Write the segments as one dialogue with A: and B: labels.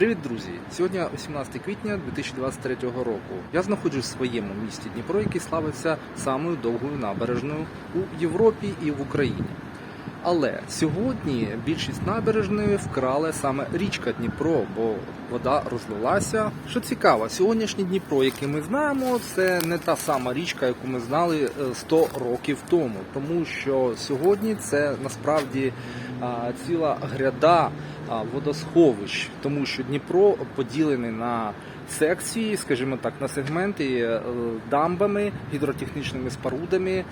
A: Привіт, друзі! Сьогодні 18 квітня 2023 року. Я знаходжусь в своєму місті Дніпро, який славиться самою довгою набережною у Європі і в Україні. Але сьогодні більшість набережної вкрали саме річка Дніпро, бо вода розлилася. Що цікаво, сьогоднішній Дніпро, який ми знаємо, це не та сама річка, яку ми знали е, 100 років тому, тому що сьогодні це насправді ціла гряда водосховищ, тому що Дніпро поділений на секції, скажімо так, на сегменти е, дамбами, гідротехнічними спорудами,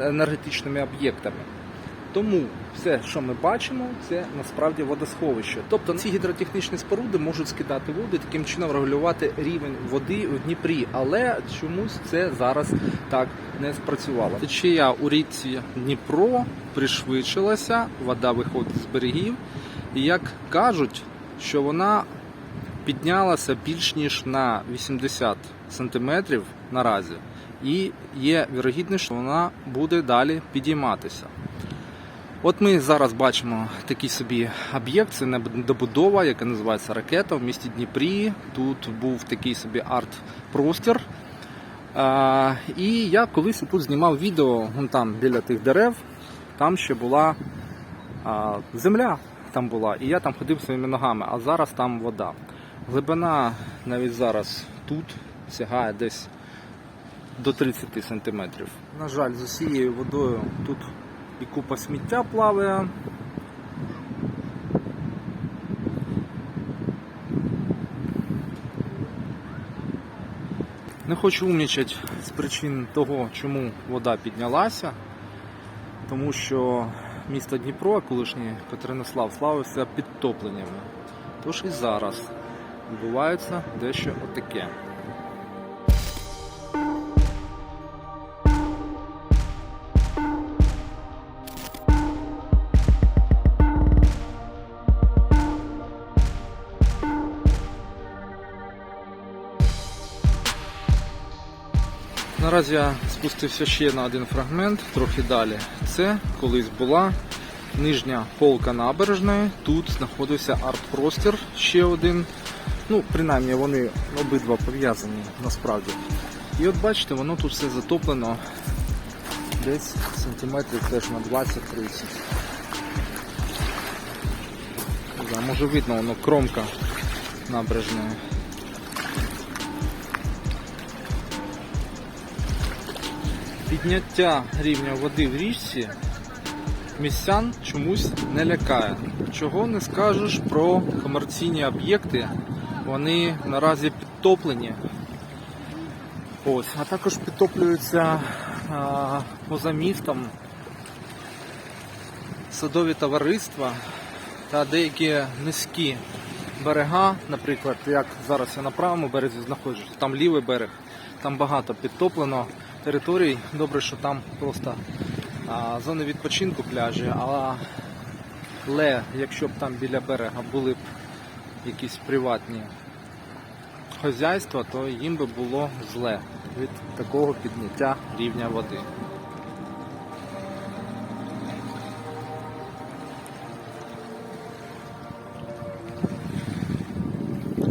A: енергетичними об'єктами. Тому все, що ми бачимо, це насправді водосховище. Тобто ці гідротехнічні споруди можуть скидати воду таким чином регулювати рівень води в Дніпрі, але чомусь це зараз так не спрацювало. Течія у річці Дніпро пришвидшилася, вода виходить з берегів, і як кажуть, що вона піднялася більш ніж на 80 сантиметрів наразі, і є вірогідність, що вона буде далі підійматися. От ми зараз бачимо такий собі об'єкт, це недобудова, яка називається ракета в місті Дніпрі. Тут був такий собі арт-простір. І я колись тут знімав відео вон там біля тих дерев, там ще була а, земля там була, і я там ходив своїми ногами, а зараз там вода. Глибина навіть зараз тут сягає десь до 30 сантиметрів. На жаль, з усією водою тут і купа сміття плаває. Не хочу умнічати з причин того, чому вода піднялася, тому що місто Дніпро, колишній Катеринослав, славився підтопленнями. Тож і зараз відбувається дещо отаке. Наразі я спустився ще на один фрагмент, трохи далі. Це колись була нижня полка набережної. Тут знаходився арт-простір ще один. Ну, принаймні вони обидва пов'язані насправді. І от бачите, воно тут все затоплено десь сантиметрів теж на 20-30. Не Може видно, воно кромка набережної. Підняття рівня води в річці містян чомусь не лякає. Чого не скажеш про комерційні об'єкти, вони наразі підтоплені. Ось, а також підтоплюються а, поза містом садові товариства та деякі низькі берега, наприклад, як зараз я на правому березі знаходжусь, там лівий берег, там багато підтоплено територій. Добре, що там просто а, зони відпочинку пляжі, але якщо б там біля берега були б якісь приватні хазяйства, то їм би було зле від такого підняття рівня води.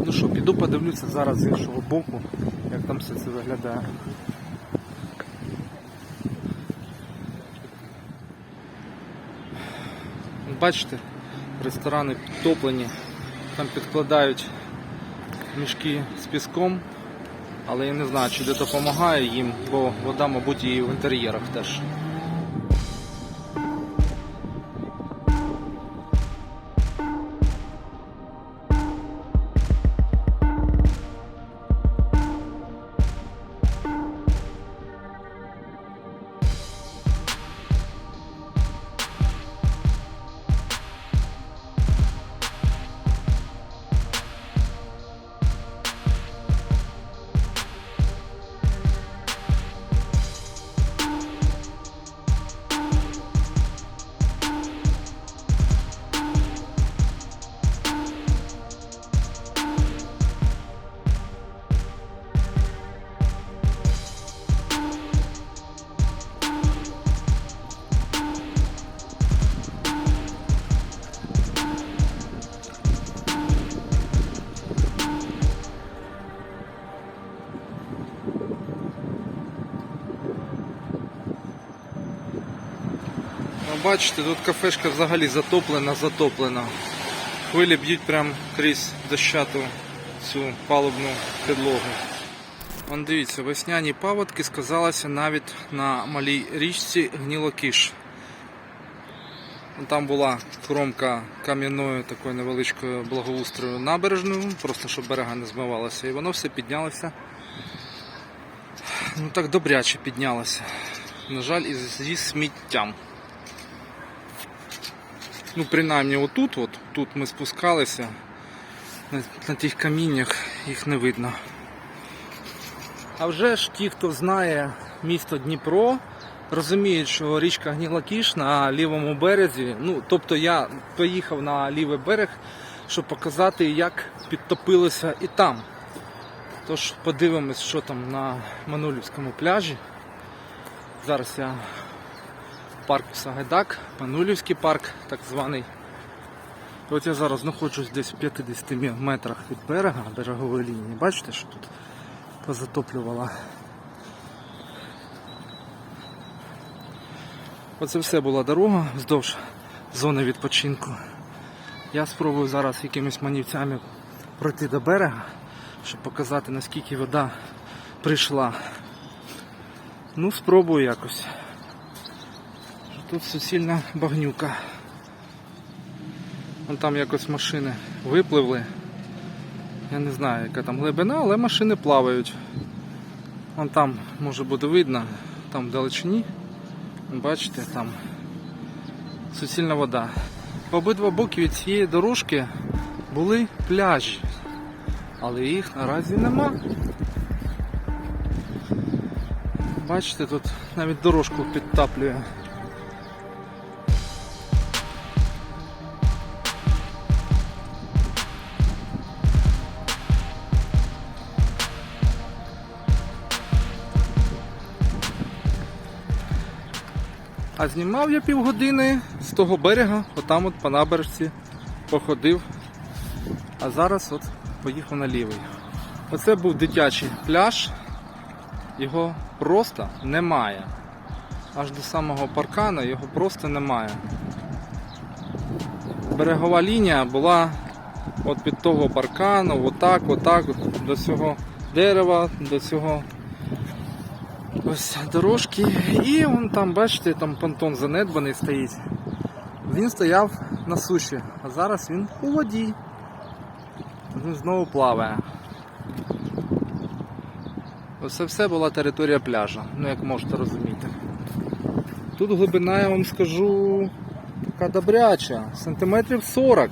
A: Ну що, піду подивлюся зараз з іншого боку, як там все це виглядає. Бачите, ресторани підтоплені, там підкладають мішки з піском, але я не знаю, чи це допомагає їм, бо вода, мабуть, і в інтер'єрах теж. Бачите, тут кафешка взагалі затоплена, затоплена. Хвилі б'ють прямо крізь дощату цю палубну підлогу. Вон дивіться, весняні паводки сказалися навіть на малій річці Гнілокіш. Там була кромка кам'яною такою невеличкою благоустрою набережною, просто щоб берега не змивалося. І воно все піднялося. Ну так добряче піднялося. На жаль, із зі сміттям. Ну, принаймні отут, от, тут ми спускалися, на, на тих каміннях їх не видно. А вже ж ті, хто знає місто Дніпро, розуміють, що річка Гнілакіш на лівому березі. Ну, тобто я поїхав на лівий берег, щоб показати, як підтопилося і там. Тож подивимось, що там на Манулівському пляжі. Зараз я парку Сагайдак, Манулівський парк, так званий. От я зараз знаходжусь десь в 50 метрах від берега, берегової лінії. Бачите, що тут позатоплювала. Оце все була дорога вздовж зони відпочинку. Я спробую зараз якимись манівцями пройти до берега, щоб показати наскільки вода прийшла. Ну, спробую якось. Тут суцільна багнюка. Вон там якось машини випливли. Я не знаю, яка там глибина, але машини плавають. Вон там може буде видно, там в. Бачите, там суцільна вода. По обидва боки від цієї дорожки були пляжі, але їх наразі нема. Бачите, тут навіть дорожку підтаплює. А знімав я півгодини з того берега, отам от по набережці походив. А зараз от поїхав на лівий. Оце був дитячий пляж. Його просто немає. Аж до самого паркану його просто немає. Берегова лінія була от під того паркану, отак, отак, до цього дерева, до цього ось дорожки. І вон там, бачите, там понтон занедбаний стоїть. Він стояв на суші, а зараз він у воді. Він знову плаває. Оце все була територія пляжа, ну як можете розуміти. Тут глибина, я вам скажу, така добряча, сантиметрів 40.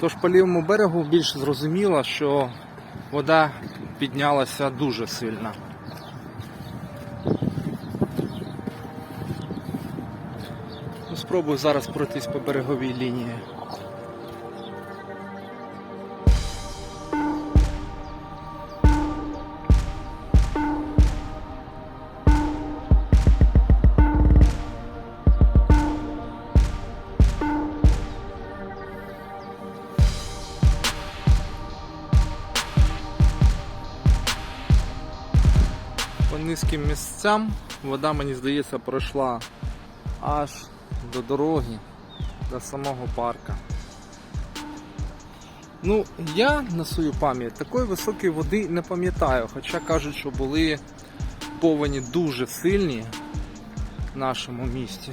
A: Тож по лівому берегу більш зрозуміло, що вода піднялася дуже сильно. Ну, Спробую зараз пройтись по береговій лінії. Низьким місцям вода, мені здається, пройшла аж до дороги, до самого парка. Ну, я на свою пам'ять такої високої води не пам'ятаю, хоча кажуть, що були повені дуже сильні в нашому місті.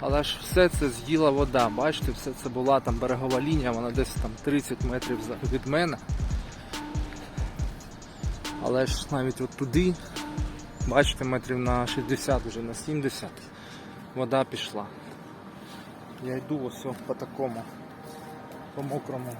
A: Але ж все це з'їла вода. Бачите, все це була там берегова лінія, вона десь там 30 метрів від мене. Але ж навіть от туди, бачите, метрів на 60, вже на 70 вода пішла. Я йду ось по такому, по мокрому.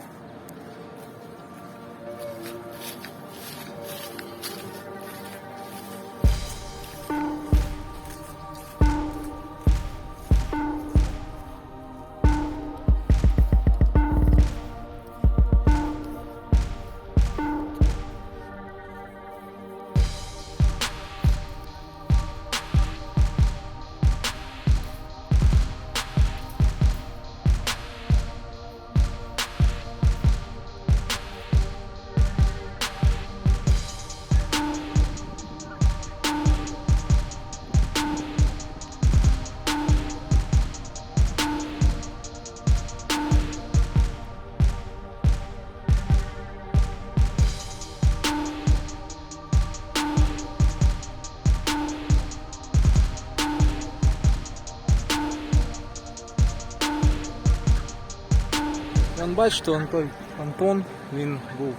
A: Бачите, он той Антон, він був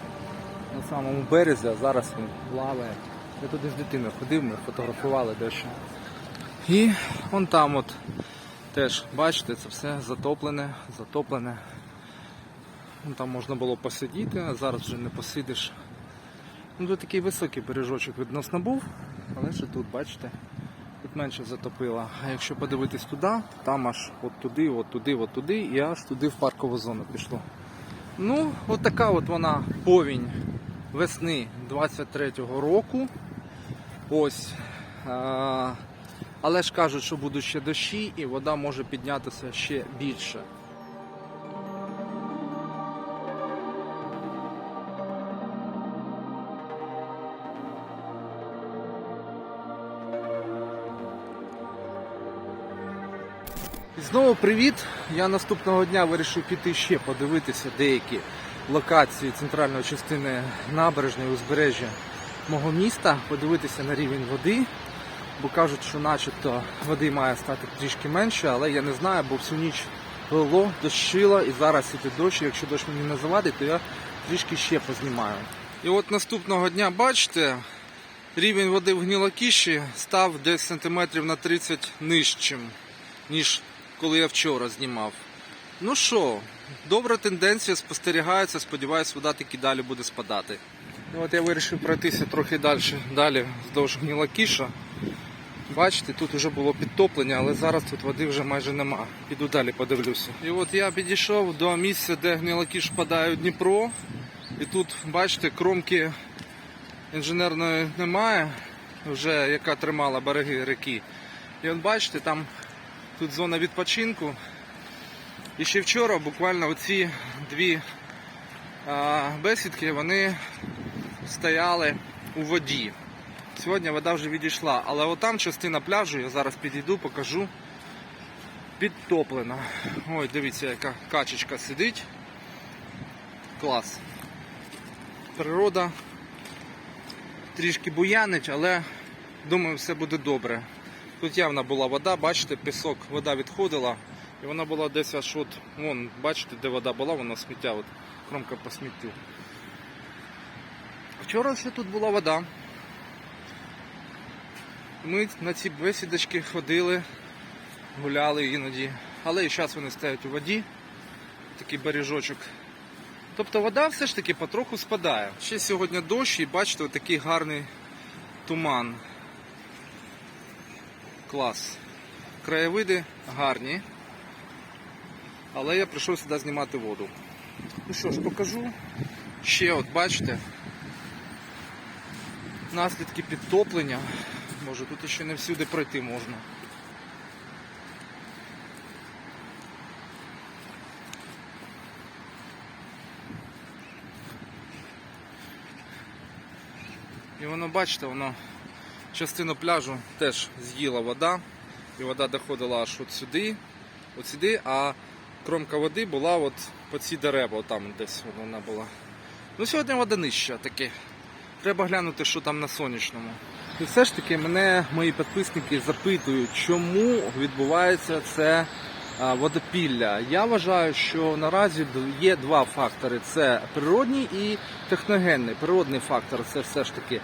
A: на самому березі, а зараз він плаває. Я туди з дитиною ходив, ми фотографували дещо. І вон там от теж, бачите, це все затоплене, затоплене. Вон там можна було посидіти, а зараз вже не посидиш. Ну, тут такий високий бережочок відносно був, але ще тут, бачите, тут менше затопило. А якщо подивитись туди, там аж от туди, от туди, от туди і аж туди в паркову зону пішло. Ну, от така от вона повінь весни 23-го року. Ось. Але ж кажуть, що будуть ще дощі і вода може піднятися ще більше. Знову привіт! Я наступного дня вирішив піти ще подивитися деякі локації центральної частини набережної узбережжя мого міста, подивитися на рівень води, бо кажуть, що начебто води має стати трішки менше, але я не знаю, бо всю ніч лило, дощило і зараз іде дощ. Якщо дощ мені не завадить, то я трішки ще познімаю. І от наступного дня, бачите, рівень води в гнілокіші став десь сантиметрів на 30 нижчим, ніж коли я вчора знімав. Ну що, добра тенденція спостерігається, сподіваюсь, вода таки далі буде спадати. І от я вирішив пройтися трохи далі, далі вздовж гнілокіша. Бачите, тут вже було підтоплення, але зараз тут води вже майже нема. Піду далі подивлюся. І от я підійшов до місця, де гнілокіш впадає у Дніпро. І тут, бачите, кромки інженерної немає, вже яка тримала береги реки. І от бачите, там тут зона відпочинку. І ще вчора буквально оці дві бесідки вони стояли у воді. Сьогодні вода вже відійшла, але отам частина пляжу, я зараз підійду, покажу. Підтоплена. Ой, дивіться, яка качечка сидить. Клас. Природа трішки буянить, але думаю, все буде добре. Тут явно була вода, бачите, пісок, вода відходила. І вона була десь аж от, вон, бачите, де вода була, вона сміття, от, кромка по сміттю. Вчора ще тут була вода. Ми на ці бесідочки ходили, гуляли іноді. Але і зараз вони стоять у воді, такий бережочок. Тобто вода все ж таки потроху спадає. Ще сьогодні дощ і бачите, такий гарний туман. Клас. Краєвиди гарні. Але я прийшов сюди знімати воду. Ну що ж, покажу. Ще от бачите. Наслідки підтоплення. Може тут ще не всюди пройти можна. І воно, бачите, воно частину пляжу теж з'їла вода. І вода доходила аж от сюди, от сюди, а кромка води була от по ці дерева, там десь вона була. Ну сьогодні вода нижча таки. Треба глянути, що там на сонячному. І все ж таки мене мої підписники запитують, чому відбувається це водопілля. Я вважаю, що наразі є два фактори: це природній і техногенний. Природний фактор це все ж таки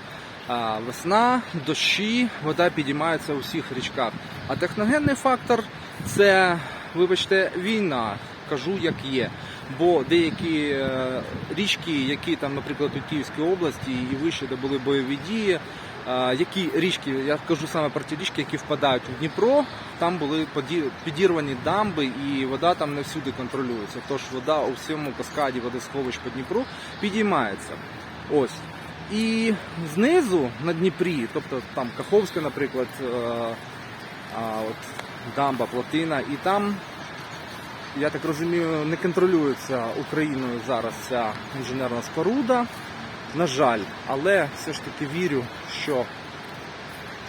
A: весна, дощі, вода підіймається у всіх річках. А техногенний фактор це, вибачте, війна. Кажу, як є. Бо деякі е, річки, які там, наприклад, у Київській області і вище, де були бойові дії, е, які річки, я кажу саме про ті річки, які впадають в Дніпро, там були підірвані дамби і вода там не всюди контролюється. Тож вода у всьому каскаді водосховищ по Дніпру підіймається. Ось. І знизу на Дніпрі, тобто там Каховська, наприклад, е, а, от, дамба, плотина, і там я так розумію, не контролюється Україною зараз ця інженерна споруда. На жаль, але все ж таки вірю, що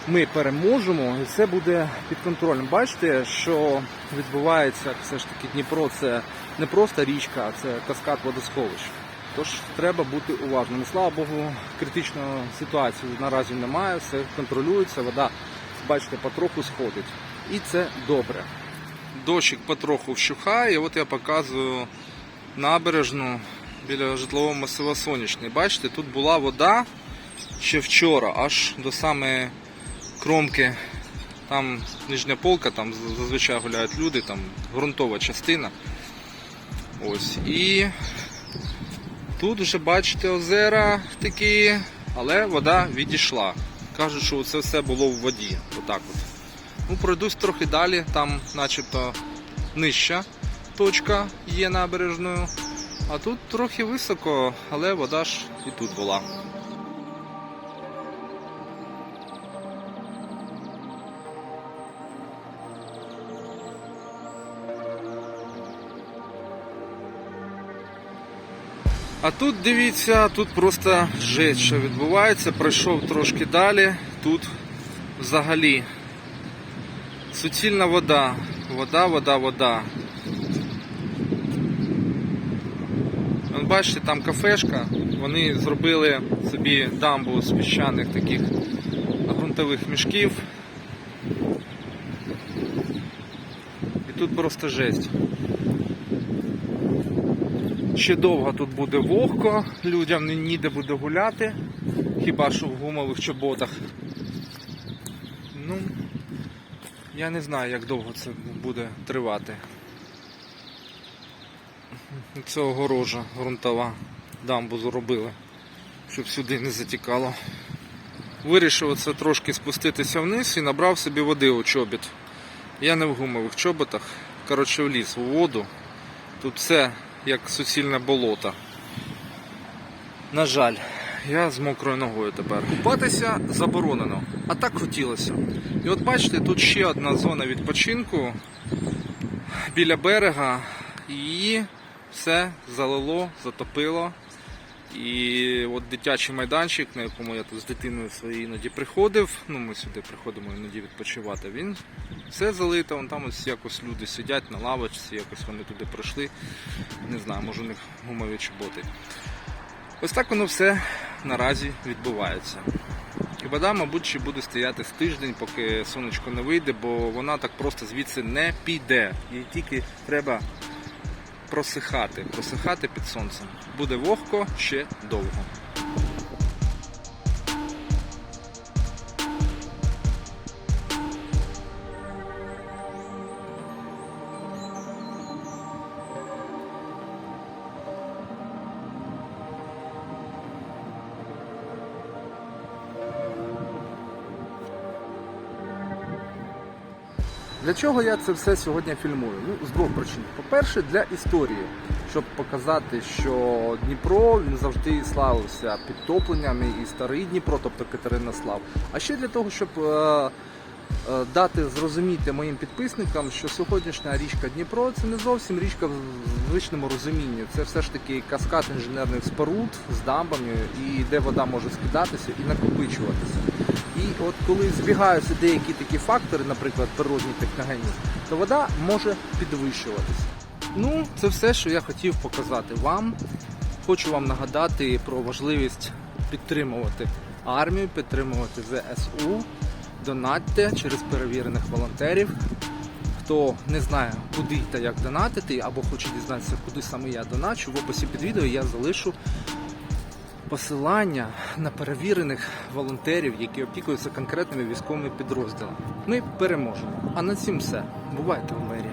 A: ми переможемо і все буде під контролем. Бачите, що відбувається все ж таки Дніпро це не просто річка, а це каскад водосховищ. Тож треба бути уважним. Слава Богу, критичної ситуації наразі немає, все контролюється, вода, бачите, потроху сходить. І це добре. Дощик потроху вщухає, і от я показую набережну біля житлового масива Сонячний. Бачите, тут була вода ще вчора, аж до самої кромки. Там нижня полка, там зазвичай гуляють люди, там ґрунтова частина. Ось. І тут вже бачите озера такі, але вода відійшла. Кажуть, що це все було в воді. Отак от. Ну, пройдусь трохи далі, там начебто нижча точка є набережною. А тут трохи високо, але вода ж і тут була. А тут дивіться, тут просто жесть, що відбувається. Пройшов трошки далі. Тут взагалі суцільна вода. Вода, вода, вода. Вон, бачите, там кафешка. Вони зробили собі дамбу з піщаних таких ґрунтових мішків. І тут просто жесть. Ще довго тут буде вогко, людям ніде буде гуляти, хіба що в гумових чоботах. Ну, я не знаю, як довго це буде тривати. Це огорожа ґрунтова, дамбу зробили, щоб сюди не затікало. Вирішив оце трошки спуститися вниз і набрав собі води у чобіт. Я не в гумових чоботах, коротше вліз у воду. Тут все як суцільне болото. На жаль, я з мокрою ногою тепер. Купатися заборонено, а так хотілося. І от бачите, тут ще одна зона відпочинку біля берега, її все залило, затопило. І от дитячий майданчик, на якому я тут з дитиною своєю іноді приходив, ну ми сюди приходимо іноді відпочивати, він все залито, вон там ось якось люди сидять на лавочці, якось вони туди пройшли. Не знаю, може у них гумові чоботи. Ось так воно все наразі відбувається. І вода, мабуть, ще буде стояти з тиждень, поки сонечко не вийде, бо вона так просто звідси не піде. Їй тільки треба просихати, просихати під сонцем. Буде вогко ще довго. Для чого я це все сьогодні фільмую? Ну, з двох причин. По-перше, для історії, щоб показати, що Дніпро він завжди славився підтопленнями і старий Дніпро, тобто Катеринослав. А ще для того, щоб е, е, дати зрозуміти моїм підписникам, що сьогоднішня річка Дніпро це не зовсім річка в звичному розумінні. Це все ж таки каскад інженерних споруд з дамбами, і де вода може скидатися і накопичуватися. От коли збігаються деякі такі фактори, наприклад, природні техногенні, то вода може підвищуватися. Ну, це все, що я хотів показати вам. Хочу вам нагадати про важливість підтримувати армію, підтримувати ЗСУ, донатьте через перевірених волонтерів. Хто не знає, куди та як донатити, або хоче дізнатися, куди саме я доначу, в описі під відео я залишу посилання на перевірених волонтерів, які опікуються конкретними військовими підрозділами. Ми переможемо. А на цім все. Бувайте в мері.